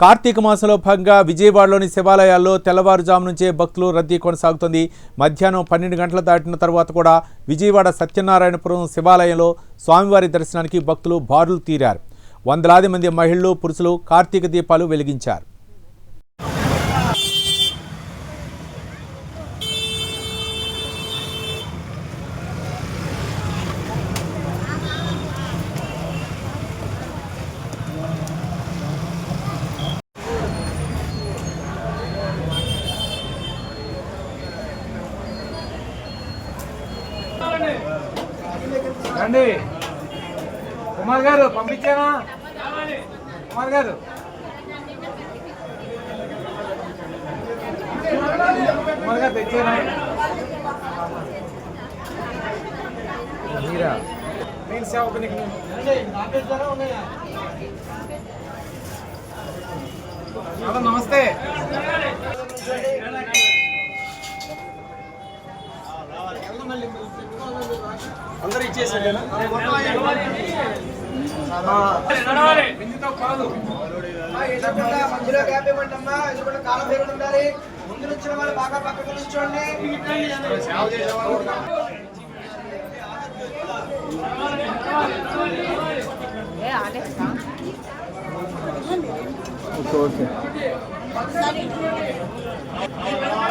కార్తీక మాసంలో భాగంగా విజయవాడలోని శివాలయాల్లో తెల్లవారుజాము నుంచే భక్తులు రద్దీ కొనసాగుతుంది. మధ్యాహ్నం పన్నెండు గంటల దాటిన తర్వాత కూడా విజయవాడ సత్యనారాయణపురం శివాలయంలో స్వామివారి దర్శనానికి భక్తులు బారులు తీరారు. వందలాది మంది మహిళలు పురుషులు కార్తీక దీపాలు వెలిగించారు. రండి. కుమార్ గారు పంపించానా? కుమార్ గారు. కుమార్ గారు తెచ్చానా మీరా? నేను సేవ హలో నమస్తే. అందరూ ఇచ్చేసాడేనా మధ్యలో గ్యాప్ ఇవ్వండమ్మా ఎదురుకుండా కాలం పేరు ఉండాలి ముందు వాళ్ళు బాగా పక్కకు ఓకే ఓకే